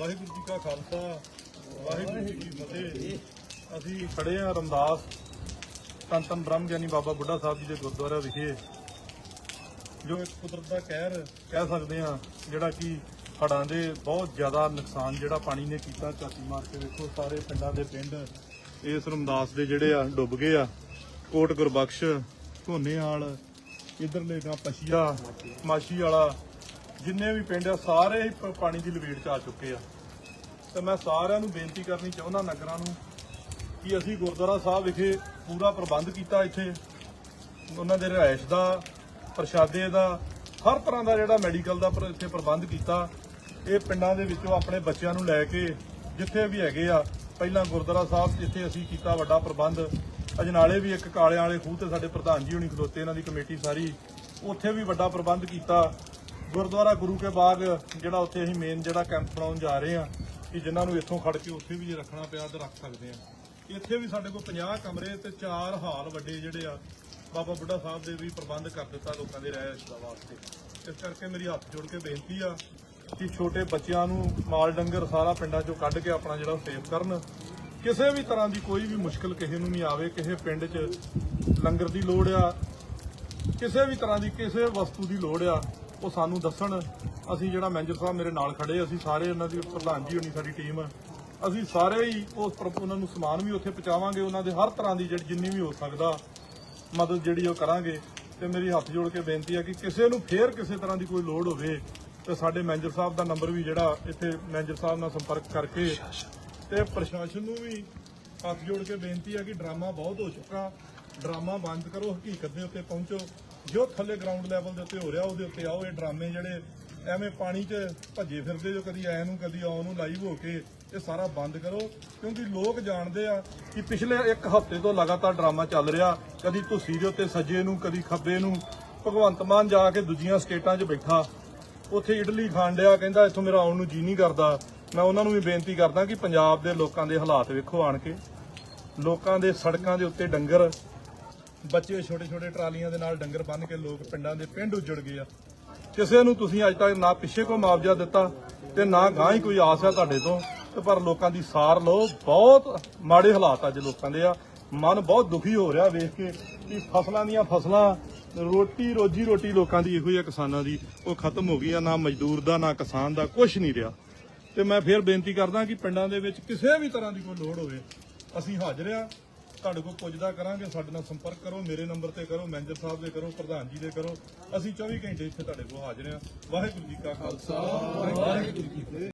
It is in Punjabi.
ਵਾਹਿਗੁਰੂ ਜੀ ਕਾ ਖਾਲਸਾ, ਵਾਹਿਗੁਰੂ ਜੀ ਕੀ ਫਤਿਹ। ਅਸੀਂ ਖੜੇ ਆ ਰਮਦਾਸ ਧੰਨ ਧੰਨ ਬ੍ਰਹਮ ਗਿਆਨੀ ਬਾਬਾ ਬੁੱਢਾ ਸਾਹਿਬ ਜੀ ਦੇ ਗੁਰਦੁਆਰਾ ਵਿਖੇ, ਜੋ ਇੱਕ ਕੁਦਰਤ ਦਾ ਕਹਿਰ ਕਹਿ ਸਕਦੇ ਆ ਜਿਹੜਾ ਕਿ ਹੜਾਂ ਦੇ ਬਹੁਤ ਜ਼ਿਆਦਾ ਨੁਕਸਾਨ ਜਿਹੜਾ ਪਾਣੀ ਨੇ ਕੀਤਾ, ਝਾਤੀ ਮਾਰ ਕੇ ਵੇਖੋ, ਸਾਰੇ ਪਿੰਡਾਂ ਦੇ ਪਿੰਡ ਇਸ ਰਮਦਾਸ ਦੇ ਜਿਹੜੇ ਆ, ਡੁੱਬ ਗਏ ਆ। ਕੋਟ ਗੁਰਬਖਸ਼ ਧੋਨੇਵਾਲ ਇਧਰਲੇ ਗਾਂ ਪਸ਼ੀਆ ਮਾਸ਼ੀ ਵਾਲਾ ਜਿੰਨੇ ਵੀ ਪਿੰਡ ਆ, ਸਾਰੇ ਹੀ ਪ- ਪਾਣੀ ਦੀ ਲਪੇਟ ਚ ਆ ਚੁੱਕੇ ਆ। ਤੇ ਮੈਂ ਸਾਰਿਆਂ ਨੂੰ ਬੇਨਤੀ ਕਰਨੀ ਚਾਹੁੰਦਾ ਨਗਰਾਂ ਨੂੰ ਕਿ ਅਸੀਂ ਗੁਰਦੁਆਰਾ ਸਾਹਿਬ ਵਿਖੇ ਪੂਰਾ ਪ੍ਰਬੰਧ ਕੀਤਾ ਇੱਥੇ। ਉਹਨਾਂ ਦੇ ਰਿਹਾਇਸ਼ ਦਾ, ਪ੍ਰਸ਼ਾਦੇ ਦਾ, ਹਰ ਤਰ੍ਹਾਂ ਦਾ ਜਿਹੜਾ ਮੈਡੀਕਲ ਦਾ ਪਰ, ਇੱਥੇ ਪ੍ਰਬੰਧ ਕੀਤਾ। ਇਹ ਪਿੰਡਾਂ ਦੇ ਵਿੱਚੋਂ ਆਪਣੇ ਬੱਚਿਆਂ ਨੂੰ ਲੈ ਕੇ ਜਿੱਥੇ ਵੀ ਹੈਗੇ ਆ, ਪਹਿਲਾਂ ਗੁਰਦੁਆਰਾ ਸਾਹਿਬ ਜਿੱਥੇ ਅਸੀਂ ਕੀਤਾ ਵੱਡਾ ਪ੍ਰਬੰਧ, ਅਜਨਾਲੇ ਵੀ ਇੱਕ ਕਾਲਿਆਂ ਵਾਲੇ ਖੂਹ ਤੇ ਸਾਡੇ ਪ੍ਰਧਾਨ ਜੀ ਹੁਣੀ ਖਲੋਤੇ, ਇਹਨਾਂ ਦੀ ਕਮੇਟੀ ਸਾਰੀ, ਉੱਥੇ ਵੀ ਵੱਡਾ ਪ੍ਰਬੰਧ ਕੀਤਾ। ਗੁਰਦੁਆਰਾ ਗੁਰੂ ਕੇ ਬਾਗ, ਜਿਹੜਾ ਉੱਥੇ ਅਸੀਂ ਮੇਨ ਜਿਹੜਾ ਕੈਂਪ ਬਣਾਉਣ ਜਾ ਰਹੇ ਆ ਕਿ ਜਿਨ੍ਹਾਂ ਨੂੰ ਇੱਥੋਂ ਖੜ ਕੇ ਉੱਥੇ ਵੀ ਜੇ ਰੱਖਣਾ ਪਿਆ ਤਾਂ ਰੱਖ ਸਕਦੇ ਆ ਇੱਥੇ ਵੀ ਸਾਡੇ ਕੋਲ 50 ਕਮਰੇ ਤੇ 4 ਹਾਲ ਵੱਡੇ ਜਿਹੜੇ ਆ, ਬਾਬਾ ਬੁੱਢਾ ਸਾਹਿਬ ਦੇ ਵੀ ਪ੍ਰਬੰਧ ਕਰ ਦਿੱਤਾ ਲੋਕਾਂ ਦੇ ਰਹਿائش ਦਾ ਵਾਸਤੇ। ਇਸ ਕਰਕੇ ਮੇਰੀ ਹੱਥ ਜੋੜ ਕੇ ਬੇਨਤੀ ਆ ਕਿ ਛੋਟੇ ਬੱਚਿਆਂ ਨੂੰ ਮਾਲ ਡੰਗਰ ਸਾਰਾ ਪਿੰਡਾਂ ਚੋਂ ਕੱਢ ਕੇ ਆਪਣਾ ਜਿਹੜਾ ਸੇਵ ਕਰਨ। ਕਿਸੇ ਵੀ ਤਰ੍ਹਾਂ ਦੀ ਕੋਈ ਵੀ ਮੁਸ਼ਕਲ ਕਿਸੇ ਨੂੰ ਨਹੀਂ ਆਵੇ, ਕਿਸੇ ਪਿੰਡ 'ਚ ਲੰਗਰ ਦੀ ਲੋੜ ਆ, ਕਿਸੇ ਵੀ ਤਰ੍ਹਾਂ ਦੀ ਕਿਸੇ ਵਸਤੂ ਦੀ ਲੋੜ ਆ ਉਹ ਸਾਨੂੰ ਦੱਸਣ, ਅਸੀਂ ਜਿਹੜਾ ਮੈਨੇਜਰ ਸਾਹਿਬ ਮੇਰੇ ਨਾਲ ਖੜੇ, ਅਸੀਂ ਸਾਰੇ ਉਹਨਾਂ ਦੀ ਪ੍ਰਧਾਨ ਜੀ ਹੋਣੀ ਸਾਡੀ ਟੀਮ। ਅਸੀਂ ਸਾਰੇ ਹੀ ਉਸ ਉਹਨਾਂ ਨੂੰ ਸਮਾਨ ਵੀ ਉੱਥੇ ਪਹੁੰਚਾਵਾਂਗੇ, ਉਹਨਾਂ ਦੇ ਹਰ ਤਰ੍ਹਾਂ ਦੀ ਜਿਹੜੀ ਜਿੰਨੀ ਵੀ ਹੋ ਸਕਦਾ ਮਦਦ ਜਿਹੜੀ ਉਹ ਕਰਾਂਗੇ। ਤੇ ਮੇਰੀ ਹੱਥ ਜੋੜ ਕੇ ਬੇਨਤੀ ਹੈ ਕਿ ਕਿਸੇ ਨੂੰ ਫੇਰ ਕਿਸੇ ਤਰ੍ਹਾਂ ਦੀ ਕੋਈ ਲੋੜ ਹੋਵੇ, ਤੇ ਸਾਡੇ ਮੈਨੇਜਰ ਸਾਹਿਬ ਦਾ ਨੰਬਰ ਵੀ ਜਿਹੜਾ ਇੱਥੇ ਮੈਨੇਜਰ ਸਾਹਿਬ ਨਾਲ ਸੰਪਰਕ ਕਰਕੇ ਤੇ ਪ੍ਰਸ਼ਾਸਨ ਨੂੰ ਵੀ ਹੱਥ ਜੋੜ ਕੇ ਬੇਨਤੀ ਹੈ ਕਿ ਡਰਾਮਾ ਬਹੁਤ ਹੋ ਚੁੱਕਾ। ਡਰਾਮਾ ਬੰਦ ਕਰੋ, ਹਕੀਕਤ ਦੇ ਉੱਤੇ ਪਹੁੰਚੋ। ਜੋ ਥੱਲੇ ਗਰਾਊਂਡ ਲੈਵਲ ਦੇ ਉੱਤੇ ਹੋ ਰਿਹਾ, ਉਹਦੇ ਉੱਤੇ ਆਓ, ਇਹ ਡਰਾਮੇ ਜਿਹੜੇ ਐਵੇਂ ਪਾਣੀ 'ਚ ਭੱਜੇ ਫਿਰਦੇ ਜੋ ਕਦੀ ਐ ਨੂੰ, ਕਦੀ ਆਉ ਨੂੰ ਲਾਈਵ ਹੋ ਕੇ, ਇਹ ਸਾਰਾ ਬੰਦ ਕਰੋ। ਕਿਉਂਕਿ ਲੋਕ ਜਾਣਦੇ ਆ ਕਿ ਪਿਛਲੇ ਇੱਕ ਹਫ਼ਤੇ ਤੋਂ ਲਗਾਤਾਰ ਡਰਾਮਾ ਚੱਲ ਰਿਹਾ, ਕਦੀ ਧੁੱਸੀ ਦੇ ਉੱਤੇ ਸੱਜੇ ਨੂੰ, ਕਦੀ ਖੱਬੇ ਨੂੰ। ਭਗਵੰਤ ਮਾਨ ਜਾ ਕੇ ਦੂਜੀਆਂ ਸਟੇਟਾਂ 'ਚ ਬੈਠਾ। ਉੱਥੇ ਇਡਲੀ ਖਾਣ ਡਿਆ ਕਹਿੰਦਾ ਇੱਥੋਂ ਮੇਰਾ ਆਉਣ ਨੂੰ ਜੀ ਨਹੀਂ ਕਰਦਾ। ਮੈਂ ਉਹਨਾਂ ਨੂੰ ਵੀ ਬੇਨਤੀ ਕਰਦਾ ਕਿ ਪੰਜਾਬ ਦੇ ਲੋਕਾਂ ਦੇ ਹਾਲਾਤ ਵੇਖੋ ਆਣ ਕੇ। ਲੋਕਾਂ ਦੇ ਸੜਕਾਂ ਦੇ ਉੱਤੇ ਡੰਗਰ ਬੱਚੇ ਛੋਟੇ ਛੋਟੇ ਟਰਾਲੀਆਂ ਦੇ ਨਾਲ ਡੰਗਰ ਬੰਨ ਕੇ ਲੋਕ ਪਿੰਡਾਂ ਦੇ ਪਿੰਡ ਉੱਜੜ ਗਏ ਆ। ਕਿਸੇ ਨੂੰ ਤੁਸੀਂ ਅੱਜ ਤੱਕ ਨਾ ਪਿੱਛੇ ਕੋਈ ਮੁਆਵਜ਼ਾ ਦਿੱਤਾ ਤੇ ਨਾ ਗਾਂ ਹੀ ਕੋਈ ਆਸ ਆ ਤੁਹਾਡੇ ਤੋਂ, ਤੇ ਪਰ ਲੋਕਾਂ ਦੀ ਸਾਰ ਲਓ। ਬਹੁਤ ਮਾੜੇ ਹਾਲਾਤ ਅੱਜ ਲੋਕਾਂ ਦੇ ਆ। ਮਨ ਬਹੁਤ ਦੁਖੀ ਹੋ ਰਿਹਾ ਵੇਖ ਕੇ ਕਿ ਫਸਲਾਂ ਦੀਆਂ ਫਸਲਾਂ, ਰੋਟੀ ਰੋਜੀ ਰੋਟੀ ਲੋਕਾਂ ਦੀ ਇਹੋ ਹੀ ਆ ਕਿਸਾਨਾਂ ਦੀ। ਉਹ ਖਤਮ ਹੋ ਗਈ ਆ, ਨਾ ਮਜ਼ਦੂਰ ਦਾ, ਨਾ ਕਿਸਾਨ ਦਾ ਕੁਝ ਨਹੀਂ ਰਿਹਾ। ਤੇ ਮੈਂ ਫੇਰ ਬੇਨਤੀ ਕਰਦਾ ਕਿ ਪਿੰਡਾਂ ਦੇ ਵਿੱਚ ਕਿਸੇ ਵੀ ਤਰ੍ਹਾਂ ਦੀ ਕੋਈ ਲੋੜ ਹੋਵੇ, ਅਸੀਂ ਹਾਜ਼ਰ ਆ। ਤੁਹਾਡੇ ਕੋਲ ਪੁੱਜਦਾ ਕਰਾਂਗੇ, ਸਾਡੇ ਨਾਲ ਸੰਪਰਕ ਕਰੋ, ਮੇਰੇ ਨੰਬਰ ਤੇ ਕਰੋ, ਮੈਨੇਜਰ ਸਾਹਿਬ ਦੇ ਕਰੋ, ਪ੍ਰਧਾਨ ਜੀ ਦੇ ਕਰੋ। ਅਸੀਂ 24 ਘੰਟੇ ਇੱਥੇ ਤੁਹਾਡੇ ਕੋਲ ਹਾਜ਼ਰ ਹਾਂ। ਵਾਹਿਗੁਰੂ ਜੀ ਕਾ ਖਾਲਸਾ, ਵਾਹਿਗੁਰੂ ਜੀ ਕੀ ਫਤਿਹ।